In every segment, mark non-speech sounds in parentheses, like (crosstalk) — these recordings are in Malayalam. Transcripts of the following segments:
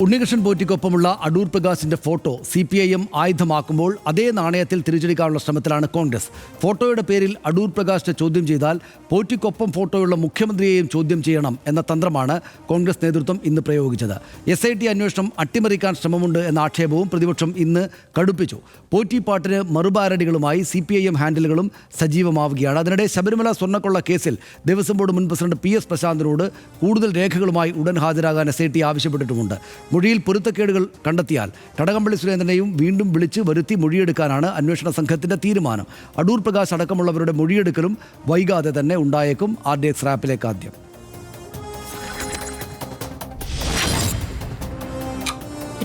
ഉണ്ണികൃഷ്ണൻ പോറ്റിക്കൊപ്പമുള്ള അടൂർ പ്രകാശിന്റെ photo C P I M ആയുധമാക്കുമ്പോൾ അതേ നാണയത്തിൽ തിരിച്ചടിക്കാനുള്ള ശ്രമത്തിലാണ് കോൺഗ്രസ്. ഫോട്ടോയുടെ പേരിൽ അടൂർ പ്രകാശിനെ ചോദ്യം ചെയ്താൽ പോറ്റിക്കൊപ്പം ഫോട്ടോയുള്ള മുഖ്യമന്ത്രിയെയും ചോദ്യം ചെയ്യണം എന്ന തന്ത്രമാണ് കോൺഗ്രസ് നേതൃത്വം ഇന്ന് പ്രയോഗിച്ചത്. എസ് ഐ ടി അന്വേഷണം അട്ടിമറിക്കാൻ ശ്രമമുണ്ട് എന്ന ആക്ഷേപവും പ്രതിപക്ഷം ഇന്ന് കടുപ്പിച്ചു. പോറ്റി പാട്ടിന് മറുപാരടികളുമായി സി പി ഐ എം ഹാൻഡിലുകളും സജീവമാവുകയാണ്. അതിനിടെ ശബരിമല സ്വർണക്കൊള്ള കേസിൽ ദേവസ്വം ബോർഡ് മുൻ പ്രസിഡന്റ് പി എസ് പ്രശാന്തിനോട് കൂടുതൽ രേഖകളുമായി ഉടൻ ഹാജരാകാൻ എസ് ഐ ടി ആവശ്യപ്പെട്ടിട്ടുമുണ്ട്. മൊഴിയിൽ പൊരുത്തക്കേടുകൾ കണ്ടെത്തിയാൽ കടകംപള്ളി സുരേന്ദ്രനെയും വീണ്ടും വിളിച്ച് വരുത്തി മൊഴിയെടുക്കാനാണ് അന്വേഷണ സംഘത്തിന്റെ തീരുമാനം. അടൂർ പ്രകാശ് അടക്കമുള്ളവരുടെ മൊഴിയെടുക്കലും വൈകാതെ തന്നെ ഉണ്ടായേക്കും ആർ ഡി എക്സ് റാപ്പിലേക്ക് ആദ്യം.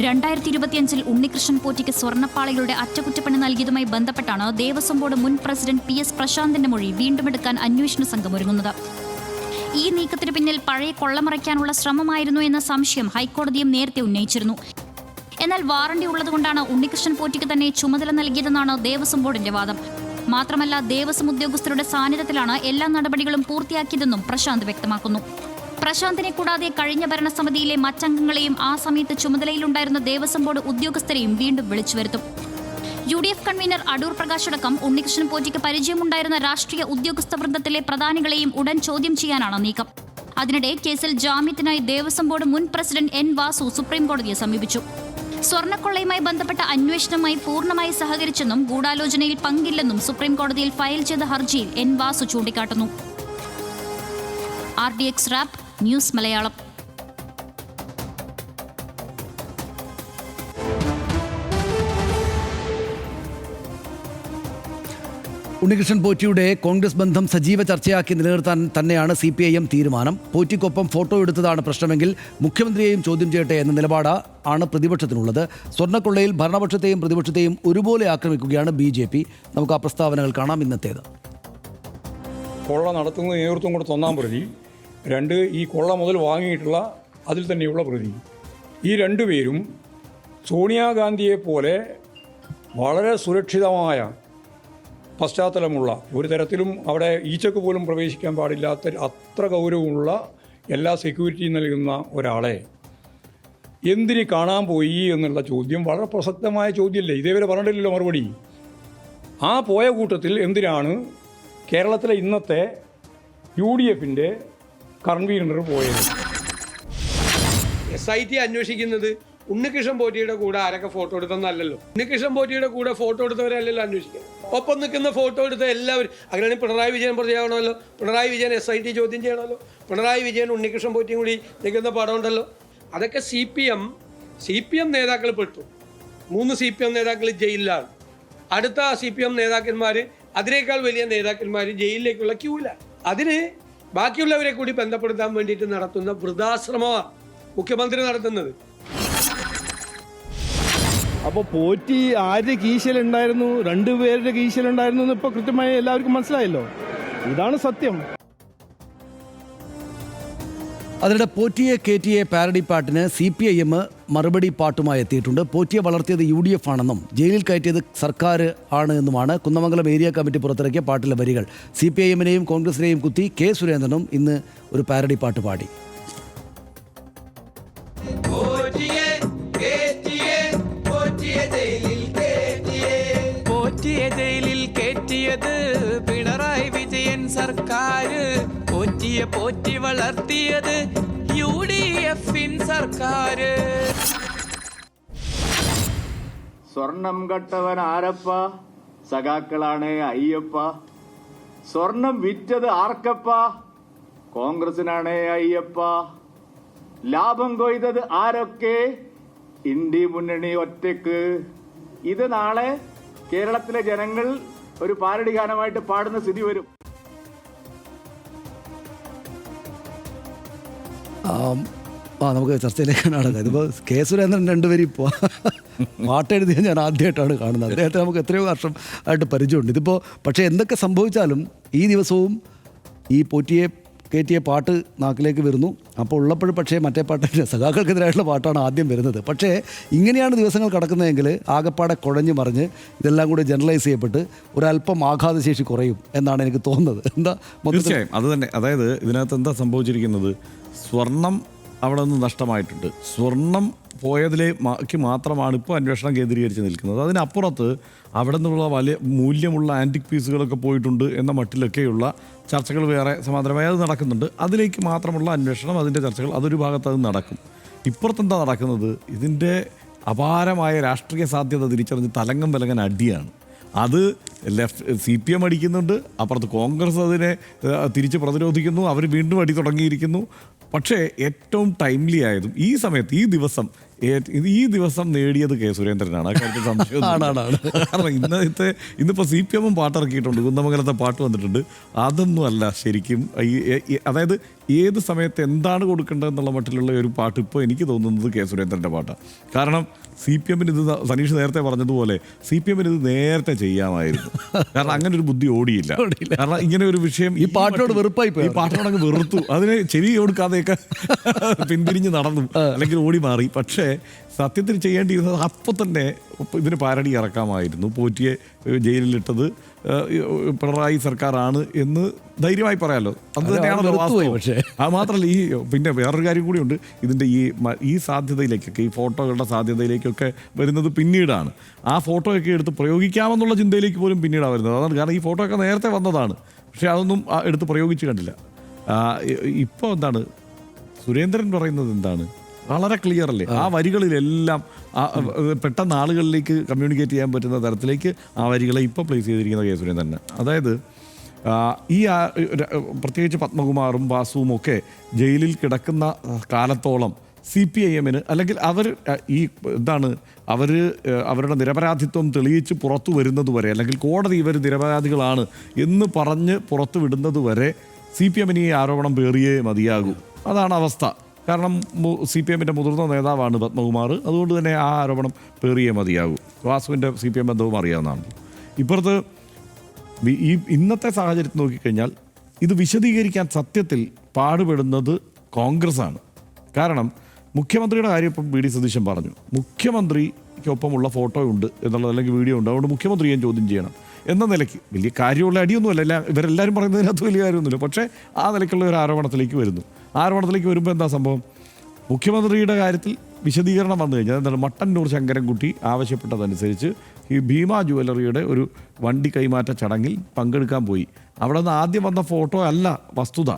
രണ്ടായിരത്തി ഇരുപത്തിയഞ്ചിൽ ഉണ്ണികൃഷ്ണൻ പോറ്റിക്ക് സ്വർണപ്പാളികളുടെ അറ്റകുറ്റപ്പണി നൽകിയതുമായി ബന്ധപ്പെട്ടാണ് ദേവസ്വം ബോർഡ് മുൻ പ്രസിഡന്റ് പി എസ് പ്രശാന്തിന്റെ മൊഴി വീണ്ടും എടുക്കാൻ അന്വേഷണ സംഘം ഒരുങ്ങുന്നത്. ഈ നീക്കത്തിന് പിന്നിൽ പഴയ കൊള്ളമറയ്ക്കാനുള്ള ശ്രമമായിരുന്നു എന്ന സംശയം ഹൈക്കോടതിയും നേരത്തെ ഉന്നയിച്ചിരുന്നു. എന്നാൽ വാറണ്ടി ഉള്ളതുകൊണ്ടാണ് ഉണ്ണികൃഷ്ണൻ പോറ്റിക്ക് തന്നെ ചുമതല നൽകിയതെന്നാണ് ദേവസ്വം ബോർഡിന്റെ വാദം. മാത്രമല്ല ദേവസ്വം ഉദ്യോഗസ്ഥരുടെ സാന്നിധ്യത്തിലാണ് എല്ലാ നടപടികളും പൂർത്തിയാക്കിയതെന്നും പ്രശാന്ത് വ്യക്തമാക്കുന്നു. പ്രശാന്തിനെ കൂടാതെ കഴിഞ്ഞ ഭരണസമിതിയിലെ മറ്റംഗങ്ങളെയും ആ സമയത്ത് ചുമതലയിലുണ്ടായിരുന്ന ദേവസ്വം ബോർഡ് ഉദ്യോഗസ്ഥരെയും വീണ്ടും വിളിച്ചു വരുത്തും U D F convener Adoor Prakash അടക്കം ഉണ്ണികൃഷ്ണൻ പോറ്റിക്ക് പരിചയമുണ്ടായിരുന്ന രാഷ്ട്രീയ ഉദ്യോഗസ്ഥ വൃന്ദത്തിലെ പ്രധാനികളെയും ഉടൻ ചോദ്യം ചെയ്യാനാണ് നീക്കം. അതിനിടെ കേസിൽ ജാമ്യത്തിനായി ദേവസ്വം ബോർഡ് മുൻ പ്രസിഡന്റ് എൻ വാസു സുപ്രീം കോടതിയെ സമീപിച്ചു. സ്വർണക്കൊള്ളയുമായി ബന്ധപ്പെട്ട അന്വേഷണവുമായി പൂർണമായി സഹകരിച്ചെന്നും ഗൂഢാലോചനയിൽ പങ്കില്ലെന്നും സുപ്രീം കോടതിയിൽ ഫയൽ ചെയ്ത ഹർജിയിൽ എൻ വാസു ചൂണ്ടിക്കാട്ടുന്നു. R D X rap news Malayalam. Unnikrishnan പോറ്റിയുടെ Congress ബന്ധം സജീവ ചർച്ചയാക്കി നിലനിർത്താൻ തന്നെയാണ് സി പി ഐ എം തീരുമാനം. പോറ്റിക്കൊപ്പം ഫോട്ടോ എടുത്തതാണ് പ്രശ്നമെങ്കിൽ മുഖ്യമന്ത്രിയെയും ചോദ്യം ചെയ്യട്ടെ എന്ന നിലപാട് ആണ് പ്രതിപക്ഷത്തിനുള്ളത്. സ്വർണക്കൊള്ളയിൽ ഭരണപക്ഷത്തെയും പ്രതിപക്ഷത്തെയും ഒരുപോലെ ആക്രമിക്കുകയാണ് ബി ജെ പി. നമുക്ക് ആ പ്രസ്താവനകൾ കാണാം ഇന്നത്തേത്. കൊള്ള നടത്തുന്ന നേതൃത്വം കൊടുത്ത ഒന്നാം പ്രതി. രണ്ട് ഈ കൊള്ള മുതൽ വാങ്ങിയിട്ടുള്ള അതിൽ തന്നെയുള്ള പ്രതി. ഈ രണ്ടുപേരും സോണിയാഗാന്ധിയെ പോലെ വളരെ സുരക്ഷിതമായ പശ്ചാത്തലമുള്ള ഒരു തരത്തിലും അവിടെ ഈച്ചക്ക് പോലും പ്രവേശിക്കാൻ പാടില്ലാത്ത അത്ര ഗൗരവമുള്ള എല്ലാ സെക്യൂരിറ്റിയും നൽകുന്ന ഒരാളെ എന്തിന് കാണാൻ പോയി എന്നുള്ള ചോദ്യം വളരെ പ്രസക്തമായ ചോദ്യമല്ലേ? ഇതേവരെ പറഞ്ഞിട്ടില്ലല്ലോ മറുപടി. ആ പോയ കൂട്ടത്തിൽ എന്തിനാണ് കേരളത്തിലെ ഇന്നത്തെ യു ഡി എഫിന്റെ കൺവീനർ പോയത്? എസ് ഐ ടി അന്വേഷിക്കുന്നത് ഉണ്ണികൃഷ്ണൻ പോറ്റിയുടെ കൂടെ ആരൊക്കെ ഫോട്ടോ എടുത്തെന്നല്ലല്ലോ ഉണ്ണികൃഷ്ണൻ പോറ്റിയുടെ കൂടെ ഫോട്ടോ എടുത്തവരല്ലല്ലോ അന്വേഷിക്കുന്നത് ഒപ്പം നിൽക്കുന്ന ഫോട്ടോ എടുത്ത എല്ലാവരും അങ്ങനെയാണ് Pinarayi Vijayan പ്രതിയാവണമല്ലോ Pinarayi Vijayan S I T ചോദ്യം ചെയ്യണമല്ലോ. പിണറായി വിജയൻ ഉണ്ണികൃഷ്ണൻ പോറ്റിയും കൂടി നിൽക്കുന്ന പടമുണ്ടല്ലോ അതൊക്കെ C P M C P M നേതാക്കൾ പെട്ടു. മൂന്ന് സി പി എം നേതാക്കൾ ജയിലിലാണ്. അടുത്ത സി പി എം നേതാക്കന്മാർ അതിനേക്കാൾ വലിയ നേതാക്കന്മാർ ജയിലിലേക്കുള്ള ക്യൂവിലാണ് അതിന് ബാക്കിയുള്ളവരെ കൂടി ബന്ധപ്പെടുത്താൻ വേണ്ടിയിട്ട് നടത്തുന്ന വൃദ്ധാശ്രമമാണ് മുഖ്യമന്ത്രി നടത്തുന്നത്. അപ്പോൾ പോറ്റി ആരുടെ കീശലുണ്ടായിരുന്നു? രണ്ടുപേരുടെ കീശലുണ്ടായിരുന്നു എന്ന് ഇപ്പോൾ കൃത്യമായി എല്ലാവർക്കും മനസ്സിലായല്ലോ. ഇതാണ് സത്യം. അതിനിടെ പോറ്റിയെ കയറ്റിയെ പാരഡി പാട്ടിന് സി പി ഐ എം മറുപടി പാട്ടുമായി എത്തിയിട്ടുണ്ട്. പോറ്റിയെ വളർത്തിയത് യു ഡി എഫ് ആണെന്നും ജയിലിൽ കയറ്റിയത് സർക്കാർ ആണ് എന്നുമാണ് കുന്നമംഗലം ഏരിയ കമ്മിറ്റി പുറത്തിറക്കിയ പാട്ടിലെ വരികൾ. സി പി ഐ എമ്മിനെയും കോൺഗ്രസിനെയും കുത്തി കെ സുരേന്ദ്രനും ഇന്ന് ഒരു പാരഡി പാട്ട് പാടി. പോറ്റിയ ജയിലിൽ കയറ്റിയത് പിണറായി വിജയൻ സർക്കാർ. പോറ്റിയ പോറ്റി വളർത്തിയത് യു ഡി എഫിൻ സർക്കാർ. സ്വർണം കട്ടവൻ ആരപ്പ? സഖാക്കളാണ് അയ്യപ്പ. സ്വർണം വിറ്റത് ആർക്കപ്പ? കോൺഗ്രസിനാണ് അയ്യപ്പ. ലാഭം കൊയ്തത് ആരൊക്കെ? ഇന്ത്യ മുന്നണി ഒറ്റയ്ക്ക്. ഇത് നാളെ കേരളത്തിലെ ജനങ്ങൾ ഒരു പാരടി ഗാനമായിട്ട് പാടുന്ന സ്ഥിതി വരും. ആ നമുക്ക് ചർച്ചയിലേക്ക് നടക്കാം ഇതിപ്പോൾ കെ സുരേന്ദ്രൻ രണ്ടുപേരും ഇപ്പോൾ പാട്ടെഴുതിയ ഞാൻ ആദ്യമായിട്ടാണ് കാണുന്നത്. അദ്ദേഹത്തെ നമുക്ക് എത്രയോ വർഷം ആയിട്ട് പരിചയമുണ്ട്. ഇതിപ്പോൾ പക്ഷേ എന്തൊക്കെ സംഭവിച്ചാലും ഈ ദിവസവും ഈ പോറ്റിയെ കയറ്റിയ പാട്ട് നാക്കിലേക്ക് വരുന്നു. അപ്പോൾ ഉള്ളപ്പോഴും പക്ഷേ മറ്റേ പാട്ടിന്റെ (laughs) സഖാക്കൾക്കെതിരായിട്ടുള്ള പാട്ടാണ് ആദ്യം വരുന്നത്. പക്ഷേ ഇങ്ങനെയാണ് ദിവസങ്ങൾ കടക്കുന്നതെങ്കിൽ ആകപ്പാടെ കുഴഞ്ഞു മറിഞ്ഞ് ഇതെല്ലാം കൂടി ജനറലൈസ് ചെയ്യപ്പെട്ട് ഒരല്പം ആഘാതശേഷി കുറയും എന്നാണ് എനിക്ക് തോന്നുന്നത്. എന്താ തീർച്ചയായും. അത് തന്നെ. അതായത് ഇതിനകത്ത് എന്താ സംഭവിച്ചിരിക്കുന്നത്? സ്വർണം അവിടെ നിന്ന് നഷ്ടമായിട്ടുണ്ട്. സ്വർണം പോയതിലേക്ക് മാത്രമാണ് ഇപ്പോൾ അന്വേഷണം കേന്ദ്രീകരിച്ച് നിൽക്കുന്നത്. അതിനപ്പുറത്ത് അവിടെ നിന്നുള്ള വലിയ മൂല്യമുള്ള ആന്റിക് പീസുകളൊക്കെ പോയിട്ടുണ്ട് എന്ന മട്ടിലൊക്കെയുള്ള ചർച്ചകൾ വേറെ സമാന്തരമായി അത് നടക്കുന്നുണ്ട്. അതിലേക്ക് മാത്രമുള്ള അന്വേഷണം അതിന്റെ ചർച്ചകൾ അതൊരു ഭാഗത്ത് അത് നടക്കും. ഇപ്പുറത്തെന്താ നടക്കുന്നത്? ഇതിന്റെ അപാരമായ രാഷ്ട്രീയ സാധ്യത തിരിച്ചറിഞ്ഞ് തലങ്ങം വിലങ്ങൻ അടിയാണ്. അത് ലെഫ്റ്റ് സി പി എം അടിക്കുന്നുണ്ട് അപ്പുറത്ത് കോൺഗ്രസ് അതിനെ തിരിച്ച് പ്രതിരോധിക്കുന്നു അവർ വീണ്ടും അടി തുടങ്ങിയിരിക്കുന്നു. പക്ഷേ ഏറ്റവും ടൈംലി ആയതും ഈ സമയത്ത് ഈ ദിവസം ഈ ദിവസം നേടിയത് കെ സുരേന്ദ്രനാണ്. ആ കാര്യത്തിൽ സംശയമൊന്നുമില്ല. കാരണം ഇന്നത്തെ ഇന്നിപ്പോൾ സി പി എമ്മും പാട്ടിറക്കിയിട്ടുണ്ട്. കുന്നമംഗലത്തെ പാട്ട് വന്നിട്ടുണ്ട്. അതൊന്നും അല്ല ശരിക്കും അതായത് ഏത് സമയത്ത് എന്താണ് കൊടുക്കേണ്ടതെന്നുള്ള മട്ടിലുള്ള ഒരു പാട്ട് ഇപ്പോൾ എനിക്ക് തോന്നുന്നത് കെ സുരേന്ദ്രന്റെ പാട്ടാണ് കാരണം സി പി എമ്മിന് ഇത് സനീഷ് നേരത്തെ പറഞ്ഞതുപോലെ സി പി എമ്മിന് ഇത് നേരത്തെ ചെയ്യാമായിരുന്നു. കാരണം അങ്ങനെ ഒരു ബുദ്ധി ഓടിയില്ല. കാരണം ഇങ്ങനെ ഒരു വിഷയം ഈ പാട്ടിനോട് വെറുപ്പായി പോയി ഈ പാട്ടിനോട് വെറുത്തു. അതിനെ ചെവി കൊടുക്കാതെയൊക്കെ (laughs) പിന്തിരിഞ്ഞ് നടന്നു. അല്ലെങ്കിൽ ഓടി മാറി. പക്ഷേ സത്യത്തിൽ ചെയ്യേണ്ടിയിരുന്നത് അപ്പം തന്നെ ഇതിന് പാരടി ഇറക്കാമായിരുന്നു. പോറ്റിയെ ജയിലിലിട്ടത് പിണറായി സർക്കാരാണ് എന്ന് ധൈര്യമായി പറയാലോ. അത് തന്നെയാണല്ലോ വാസ്തവം. പക്ഷേ. അത് മാത്രമല്ല ഈ പിന്നെ വേറൊരു കാര്യം കൂടിയുണ്ട് ഇതിന്റെ ഈ ഈ സാധ്യതയിലേക്കൊക്കെ ഈ ഫോട്ടോകളുടെ സാധ്യതയിലേക്കൊക്കെ വരുന്നത് പിന്നീടാണ്. ആ ഫോട്ടോയൊക്കെ എടുത്ത് പ്രയോഗിക്കാമെന്നുള്ള ചിന്തയിലേക്ക് പോലും പിന്നീടാണ് വരുന്നത്. അതാണ് കാരണം ഈ ഫോട്ടോ ഒക്കെ നേരത്തെ വന്നതാണ്. പക്ഷേ അതൊന്നും എടുത്ത് പ്രയോഗിച്ച് കണ്ടില്ല. ഇപ്പോൾ എന്താണ്? സുരേന്ദ്രൻ പറയുന്നത് എന്താണ്? വളരെ ക്ലിയർ അല്ലേ? ആ. വരികളിലെല്ലാം പെട്ടെന്ന് ആളുകളിലേക്ക് കമ്മ്യൂണിക്കേറ്റ് ചെയ്യാൻ പറ്റുന്ന തരത്തിലേക്ക് ആ വരികളെ ഇപ്പോൾ പ്ലേസ് ചെയ്തിരിക്കുന്ന കെ സുരേന്ദ്രൻ അതായത് ഈ പ്രത്യേകിച്ച് പത്മകുമാറും വാസുവും ഒക്കെ ജയിലിൽ കിടക്കുന്ന കാലത്തോളം സി പി ഐ എമ്മിന് അല്ലെങ്കിൽ അവർ ഈ എന്താണ് അവർ അവരുടെ നിരപരാധിത്വം തെളിയിച്ച് പുറത്തു വരുന്നത് വരെ അല്ലെങ്കിൽ കോടതി ഇവർ നിരപരാധികളാണ് എന്ന് പറഞ്ഞ് പുറത്തു വിടുന്നത് വരെ സി പി എമ്മിന് ഈ ആരോപണം പേറിയേ മതിയാകൂ. അതാണ് അവസ്ഥ. കാരണം സി പി എമ്മിന്റെ മുതിർന്ന നേതാവാണ് പത്മകുമാർ. അതുകൊണ്ട് തന്നെ ആ ആരോപണം പേറിയേ മതിയാകൂ. വാസുവിന്റെ സി പി എം ബന്ധവും അറിയാവുന്നതാണ്. ഇപ്പുറത്ത് ഈ ഇന്നത്തെ സാഹചര്യത്തിൽ നോക്കിക്കഴിഞ്ഞാൽ ഇത് വിശദീകരിക്കാൻ സത്യത്തിൽ പാടുപെടുന്നത് കോൺഗ്രസ്സാണ്. കാരണം മുഖ്യമന്ത്രിയുടെ കാര്യം ഇപ്പം വി ഡി സതീശൻ പറഞ്ഞു. മുഖ്യമന്ത്രിക്കൊപ്പമുള്ള ഫോട്ടോ ഉണ്ട് എന്നുള്ളത് അല്ലെങ്കിൽ വീഡിയോ ഉണ്ട്. അതുകൊണ്ട് മുഖ്യമന്ത്രിയെ ചോദ്യം ചെയ്യണം. എന്ന നിലയ്ക്ക് വലിയ കാര്യമുള്ള അടിയൊന്നുമല്ല. എല്ലാം ഇവരെല്ലാവരും പറയുന്നതിനകത്ത് വലിയ കാര്യമൊന്നുമില്ല. പക്ഷേ ആ നിലയ്ക്കുള്ള ഒരു ആരോപണത്തിലേക്ക് വരുന്നു. ആരോപണത്തിലേക്ക് വരുമ്പോൾ എന്താ സംഭവം? മുഖ്യമന്ത്രിയുടെ കാര്യത്തിൽ വിശദീകരണം വന്നു കഴിഞ്ഞാൽ എന്താണ് മട്ടന്നൂർ ശങ്കരൻകുട്ടി ആവശ്യപ്പെട്ടതനുസരിച്ച് ഈ ഭീമ ജുവലറിയുടെ ഒരു വണ്ടി കൈമാറ്റ ചടങ്ങിൽ പങ്കെടുക്കാൻ പോയി. അവിടെ നിന്ന് ആദ്യം വന്ന ഫോട്ടോ അല്ല വസ്തുത.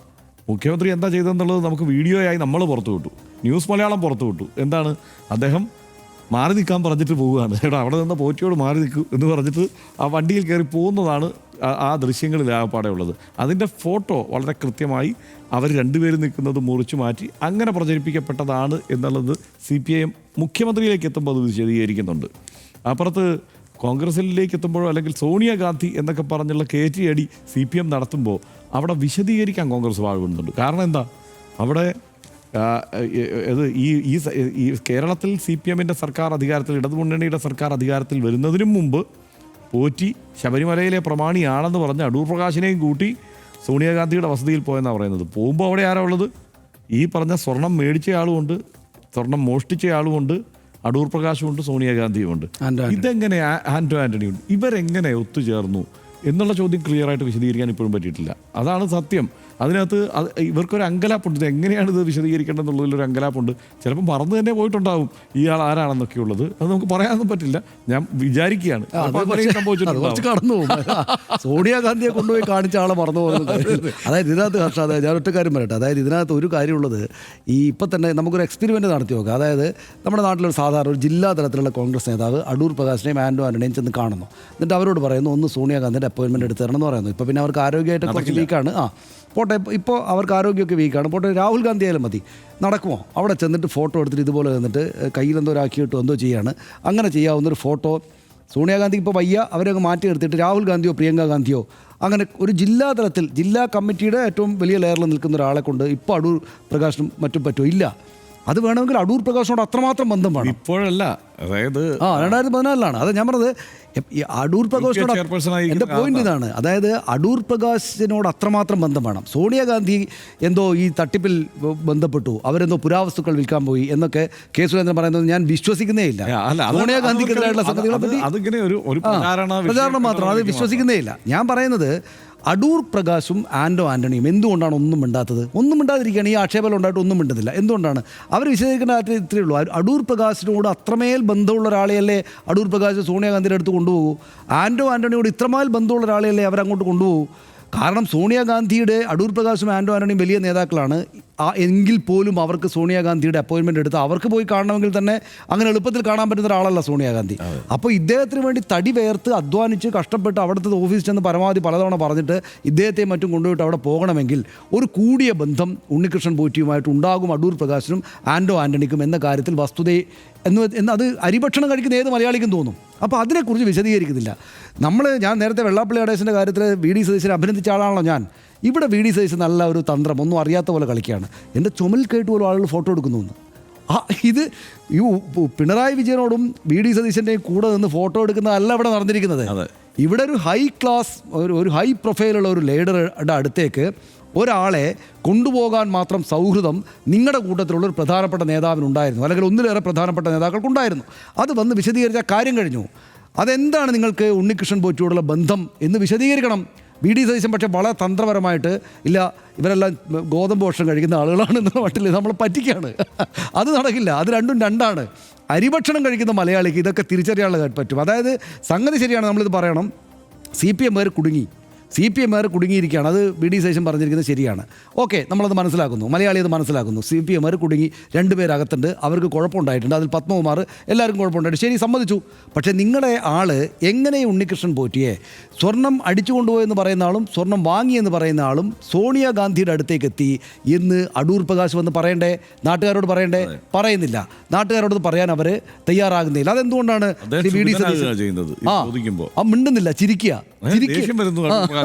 മുഖ്യമന്ത്രി എന്താ ചെയ്തതെന്നുള്ളത് നമുക്ക് വീഡിയോയായി നമ്മൾ പുറത്തു വിട്ടു ന്യൂസ് മലയാളം പുറത്തു വിട്ടു എന്താണ്? അദ്ദേഹം മാറി നിൽക്കാൻ പറഞ്ഞിട്ട് പോവുകയാണ്. എടാ അവിടെ നിന്ന് പോറ്റിയോട് മാറി നിൽക്കൂ എന്ന് പറഞ്ഞിട്ട് ആ വണ്ടിയിൽ കയറി പോകുന്നതാണ് ആ- ദൃശ്യങ്ങളിൽ ആകപ്പാടെ ഉള്ളത്. അതിന്റെ ഫോട്ടോ വളരെ കൃത്യമായി അവർ രണ്ടുപേരും നിൽക്കുന്നത് മുറിച്ചു മാറ്റി അങ്ങനെ പ്രചരിപ്പിക്കപ്പെട്ടതാണ് എന്നുള്ളത് സി പി ഐ എം മുഖ്യമന്ത്രിയിലേക്ക് എത്തുമ്പോൾ അത് വിശദീകരിക്കുന്നുണ്ട്. അപ്പുറത്ത് കോൺഗ്രസിലേക്ക് എത്തുമ്പോഴോ അല്ലെങ്കിൽ സോണിയാഗാന്ധി എന്നൊക്കെ പറഞ്ഞുള്ള കയറ്റി അടി സി പി എം നടത്തുമ്പോൾ അവിടെ വിശദീകരിക്കാൻ കോൺഗ്രസ് വാഴുന്നുണ്ട്. കാരണം എന്താ? അവിടെ ഇത് ഈ ഈ കേരളത്തിൽ സി പി എമ്മിന്റെ സർക്കാർ അധികാരത്തിൽ ഇടതുമുന്നണിയുടെ സർക്കാർ അധികാരത്തിൽ വരുന്നതിനും മുമ്പ് പോറ്റി ശബരിമലയിലെ പ്രമാണിയാണെന്ന് പറഞ്ഞ് അടൂർ പ്രകാശിനെയും കൂട്ടി സോണിയാഗാന്ധിയുടെ വസതിയിൽ പോയെന്നാണ് പറയുന്നത്. പോകുമ്പോൾ അവിടെ ആരാ ഉള്ളത്? ഈ പറഞ്ഞ സ്വർണം മേടിച്ച ആളുമുണ്ട് സ്വർണം മോഷ്ടിച്ച ആളുമുണ്ട് അടൂർ പ്രകാശുമുണ്ട് സോണിയാഗാന്ധിയുമുണ്ട്. ഇതെങ്ങനെ ആന്റോ ആന്റണി ഉണ്ട് ഇവരെങ്ങനെ ഒത്തുചേർന്നു? എന്നുള്ള ചോദ്യം ക്ലിയർ ആയിട്ട് വിശദീകരിക്കാൻ ഇപ്പോഴും പറ്റിയിട്ടില്ല. അതാണ് സത്യം. അതിനകത്ത് അത് ഇവർക്കൊരു അങ്കലാപ്പുണ്ട്. ഇത് എങ്ങനെയാണ് ഇത് വിശദീകരിക്കേണ്ടതെന്നുള്ളതിലൊരു അങ്കലാപ്പുണ്ട്. ചിലപ്പോൾ മറന്നു തന്നെ പോയിട്ടുണ്ടാവും ഇയാൾ ആരാണെന്നൊക്കെ ഉള്ളത് അത് നമുക്ക് പറയാനൊന്നും പറ്റില്ല. ഞാൻ വിചാരിക്കുകയാണ്. കടന്നു സോണിയാഗാന്ധിയെ കൊണ്ടുപോയി കാണിച്ച ആളെ മറന്നു പോകുന്നത് (laughs) അതായത് ഇതിനകത്ത് ഹർഷ അതായത് ഞാൻ ഒറ്റ കാര്യം പറയട്ടെ. അതായത് ഇതിനകത്ത് ഒരു കാര്യമുള്ളത് ഈ ഇപ്പം തന്നെ നമുക്കൊരു എക്സ്പെരിമെന്റ് നടത്തി നോക്കാം. അതായത് നമ്മുടെ നാട്ടിലൊരു സാധാരണ ഒരു ജില്ലാ തലത്തിലുള്ള കോൺഗ്രസ് നേതാവ് അടൂർ പ്രകാശിനെയും ആൻഡോ ആന്റണിയും ചെന്ന് കാണുന്നു. എന്നിട്ട് അവരോട് പറയുന്നു ഒന്ന് സോണിയാഗാന്ധിന്റെ അപ്പോയിൻമെന്റ് എടുത്ത് തരണം എന്ന് പറയുന്നു. ഇപ്പോൾ പിന്നെ അവർക്ക് ആരോഗ്യമായിട്ട് കുറച്ച് വീക്കാണ് ആ പോട്ടെ. ഇപ്പോൾ അവർക്ക് ആരോഗ്യമൊക്കെ വീക്കാണ്. പോട്ടെ രാഹുൽ ഗാന്ധി ആയാലും മതി. നടക്കുമോ? അവിടെ ചെന്നിട്ട് ഫോട്ടോ എടുത്തിട്ട് ഇതുപോലെ നിന്നിട്ട് കയ്യിലെന്തോ ഒരാക്കിയിട്ടോ എന്തോ ചെയ്യാണ്. അങ്ങനെ ചെയ്യാവുന്നൊരു ഫോട്ടോ സോണിയാഗാന്ധി ഇപ്പോൾ വയ്യ അവരെയൊക്കെ മാറ്റി നിർത്തിയിട്ട് രാഹുൽ ഗാന്ധിയോ പ്രിയങ്ക ഗാന്ധിയോ അങ്ങനെ ഒരു ജില്ലാ തലത്തിൽ ജില്ലാ കമ്മിറ്റിയുടെ ഏറ്റവും വലിയ ലെയറിൽ നിൽക്കുന്ന ഒരാളെ കൊണ്ട് ഇപ്പോൾ അടൂർ പ്രകാശനം മറ്റും പറ്റുമോ? ഇല്ല. അത് വേണമെങ്കിൽ അടൂർ പ്രകാശനോട് അത്രമാത്രം ബന്ധം വേണം ഇപ്പോഴല്ല അതായത് ആ രണ്ടായിരത്തി പതിനാലിലാണ് അത് ഞാൻ പറഞ്ഞത് ഈ അടൂർ പ്രകാശിനോട് എന്റെ പോയിന്റ് ഇതാണ്. അതായത് അടൂർ പ്രകാശിനോട് അത്രമാത്രം ബന്ധം വേണം സോണിയാഗാന്ധി എന്തോ ഈ തട്ടിപ്പിൽ ബന്ധപ്പെട്ടു. അവരെന്തോ പുരാവസ്തുക്കൾ വിൽക്കാൻ പോയി എന്നൊക്കെ കെ സുരേന്ദ്രൻ പറയുന്നത് ഞാൻ വിശ്വസിക്കുന്നേ ഇല്ല. സോണിയാഗാന്ധിക്കെതിരായിട്ടുള്ള സംഗതികളെ പറ്റി അതിങ്ങനെ ഒരു പ്രചാരണം മാത്രം അത് വിശ്വസിക്കുന്നേ ഇല്ല. ഞാൻ പറയുന്നത് അടൂർ പ്രകാശും ആൻഡോ ആന്റണിയും എന്തുകൊണ്ടാണ് ഒന്നും മിണ്ടാത്തത്? ഒന്നും മിണ്ടാതിരിക്കുകയാണ്. ഈ ആക്ഷേപം ഉണ്ടായിട്ട് ഒന്നും മിണ്ടുന്നില്ല എന്തുകൊണ്ടാണ്? അവർ വിശദീകരിക്കേണ്ട കാര്യത്തിൽ ഇത്രയേ ഉള്ളൂ. അടൂർ പ്രകാശിനോട് അത്രമേൽ ബന്ധമുള്ള ഒരാളെയല്ലേ അടൂർ പ്രകാശ് സോണിയാഗാന്ധിയുടെ അടുത്ത് കൊണ്ടുപോകൂ? ആൻഡോ ആന്റണിയോട് ഇത്രമേൽ ബന്ധമുള്ള ഒരാളെയല്ലേ അവരങ്ങോട്ട് കൊണ്ടുപോകൂ? കാരണം സോണിയാഗാന്ധിയുടെ അടൂർ പ്രകാശും ആൻഡോ ആന്റണിയും വലിയ നേതാക്കളാണ്. ആ എങ്കിൽ പോലും അവർക്ക് സോണിയാഗാന്ധിയുടെ അപ്പോയിൻമെന്റ് എടുത്ത് അവർക്ക് പോയി കാണണമെങ്കിൽ തന്നെ അങ്ങനെ എളുപ്പത്തിൽ കാണാൻ പറ്റുന്ന ഒരാളല്ല സോണിയാഗാന്ധി അപ്പോൾ ഇദ്ദേഹത്തിന് വേണ്ടി തടി വേർത്ത് അധ്വാനിച്ച് കഷ്ടപ്പെട്ട് അവിടുത്തെ ഓഫീസിൽ ചെന്ന് പരമാവധി പലതവണ പറഞ്ഞിട്ട് ഇദ്ദേഹത്തെ മറ്റും കൊണ്ടുപോയിട്ട് അവിടെ പോകണമെങ്കിൽ ഒരു കൂടിയ ബന്ധം ഉണ്ണികൃഷ്ണൻ പോറ്റിയുമായിട്ട് ഉണ്ടാകും അടൂർ പ്രകാശിനും ആൻഡോ ആന്റണിക്കും എന്ന കാര്യത്തിൽ വസ്തുതയെ എന്ന് എന്ന് അത് അരിഭക്ഷണം കഴിക്കുന്ന ഏത് മലയാളിക്കും തോന്നും. അപ്പോൾ അതിനെക്കുറിച്ച് വിശദീകരിക്കുന്നില്ല. നമ്മൾ ഞാൻ നേരത്തെ വെള്ളാപ്പള്ളി അടേശന്റെ കാര്യത്തിൽ വി ഡി സതീശനെ അഭിനന്ദിച്ച ആളാണല്ലോ ഞാൻ. ഇവിടെ വി ഡി സതീശൻ നല്ല ഒരു തന്ത്രം ഒന്നും അറിയാത്ത പോലെ കളിക്കുകയാണ്. എന്റെ ചുമൽ കേട്ട് പോലും ആളുകൾ ഫോട്ടോ എടുക്കുന്നു ആ ഇത് ഈ പിണറായി വിജയനോടും വി ഡി സതീശന്റെയും കൂടെ നിന്ന് ഫോട്ടോ എടുക്കുന്നതല്ല ഇവിടെ നടന്നിരിക്കുന്നത്. ഇവിടെ ഒരു ഹൈ ക്ലാസ് ഒരു ഒരു ഹൈ പ്രൊഫൈലുള്ള ഒരു ലീഡറുടെ അടുത്തേക്ക് ഒരാളെ കൊണ്ടുപോകാൻ മാത്രം സൗഹൃദം നിങ്ങളുടെ കൂട്ടത്തിലുള്ള ഒരു പ്രധാനപ്പെട്ട നേതാവിനുണ്ടായിരുന്നു. അല്ലെങ്കിൽ ഒന്നിലേറെ പ്രധാനപ്പെട്ട നേതാക്കൾക്കുണ്ടായിരുന്നു. അത് വന്ന് വിശദീകരിച്ച കാര്യം കഴിഞ്ഞു. അതെന്താണ് നിങ്ങൾക്ക് ഉണ്ണികൃഷ്ണൻ പോറ്റിയോടുള്ള ബന്ധം എന്ന് വിശദീകരിക്കണം. വി ഡി സതീശൻ പക്ഷേ വളരെ തന്ത്രപരമായിട്ട് ഇല്ല ഇവരെല്ലാം ഗോതമ്പ് ഭക്ഷണം കഴിക്കുന്ന ആളുകളാണ് എന്നുള്ള നമ്മൾ പറ്റിക്കുകയാണ് അത് നടക്കില്ല. അത് രണ്ടും രണ്ടാണ്. അരിഭക്ഷണം കഴിക്കുന്ന മലയാളിക്ക് ഇതൊക്കെ തിരിച്ചറിയാനുള്ള പറ്റും. അതായത് സംഗതി ശരിയാണ് നമ്മളിത് പറയണം. സി പി എം കുടുങ്ങി. സി പി എമ്മുകാർ കുടുങ്ങിയിരിക്കുകയാണ്. അത് ബി ഡി സേഷൻ പറഞ്ഞിരിക്കുന്നത് ശരിയാണ്. ഓക്കെ നമ്മളത് മനസ്സിലാക്കുന്നു. മലയാളി അത് മനസ്സിലാക്കുന്നു. സി പി എമ്മുകാർ കുടുങ്ങി രണ്ടുപേരകത്തുണ്ട് അവർക്ക് കുഴപ്പമുണ്ടായിട്ടുണ്ട്. അതിൽ പത്മകുമാർ എല്ലാവർക്കും കുഴപ്പമുണ്ടായിട്ട് ശരി സമ്മതിച്ചു. പക്ഷേ നിങ്ങളുടെ ആൾ എങ്ങനെ ഉണ്ണികൃഷ്ണൻ പോറ്റിയെ സ്വർണം അടിച്ചു കൊണ്ടുപോയെന്ന് പറയുന്ന ആളും സ്വർണം വാങ്ങിയെന്ന് പറയുന്ന ആളും സോണിയാഗാന്ധിയുടെ അടുത്തേക്ക് എത്തി എന്ന് അടൂർ പ്രകാശ് വന്ന് പറയണ്ടേ? നാട്ടുകാരോട് പറയണ്ടേ? പറയുന്നില്ല. നാട്ടുകാരോട് പറയാൻ അവർ തയ്യാറാകുന്നില്ല. അതെന്തുകൊണ്ടാണ് ആ മിണ്ടുന്നില്ല. ചിരിക്കുക. ചിരിക്കുക.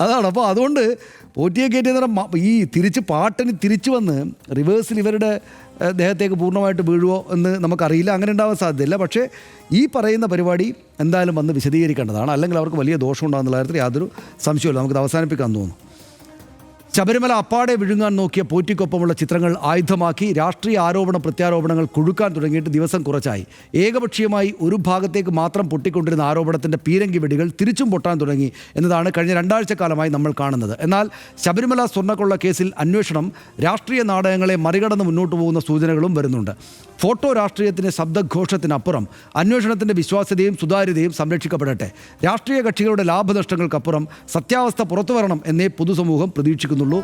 അതാണ്. അപ്പോൾ അതുകൊണ്ട് പോറ്റിയെ കയറ്റിയ നേരം ഈ തിരിച്ച് പാട്ടിന് തിരിച്ചു വന്ന് റിവേഴ്സിൽ ഇവരുടെ ദേഹത്തേക്ക് പൂർണമായിട്ട് വീഴുവോ എന്ന് നമുക്കറിയില്ല. അങ്ങനെ ഉണ്ടാവാൻ സാധ്യതയില്ല. പക്ഷേ ഈ പറയുന്ന പരിപാടി എന്തായാലും വന്ന് വിശദീകരിക്കേണ്ടതാണ്. അല്ലെങ്കിൽ അവർക്ക് വലിയ ദോഷം ഉണ്ടാകുന്നുള്ള കാര്യത്തിൽ യാതൊരു സംശയമില്ല നമുക്കത് അവസാനിപ്പിക്കാൻ തോന്നുന്നു. ശബരിമല അപ്പാടെ വിഴുങ്ങാൻ നോക്കിയ പോറ്റിക്കൊപ്പമുള്ള ചിത്രങ്ങൾ ആയുധമാക്കി രാഷ്ട്രീയ ആരോപണ പ്രത്യാരോപണങ്ങൾ കുഴുക്കാൻ തുടങ്ങിയിട്ട് ദിവസം കുറച്ചായി. ഏകപക്ഷീയമായി ഒരു ഭാഗത്തേക്ക് മാത്രം പൊട്ടിക്കൊണ്ടിരുന്ന ആരോപണത്തിന്റെ പീരങ്കി വെടികൾ തിരിച്ചും പൊട്ടാൻ തുടങ്ങി എന്നതാണ് കഴിഞ്ഞ രണ്ടാഴ്ച കാലമായി നമ്മൾ കാണുന്നത്. എന്നാൽ ശബരിമല സ്വർണക്കൊള്ള കേസിൽ അന്വേഷണം രാഷ്ട്രീയ നാടകങ്ങളെ മറികടന്ന് മുന്നോട്ട് പോകുന്ന സൂചനകളും വരുന്നുണ്ട്. ഫോട്ടോ രാഷ്ട്രീയത്തിന്റെ ശബ്ദഘോഷത്തിനപ്പുറം അന്വേഷണത്തിന്റെ വിശ്വാസ്യതയും സുതാര്യതയും സംരക്ഷിക്കപ്പെടട്ടെ. രാഷ്ട്രീയ കക്ഷികളുടെ ലാഭനഷ്ടങ്ങൾക്കപ്പുറം സത്യാവസ്ഥ പുറത്തു വരണം എന്നേ പൊതുസമൂഹം പ്രതീക്ഷിക്കുന്നുള്ളൂ.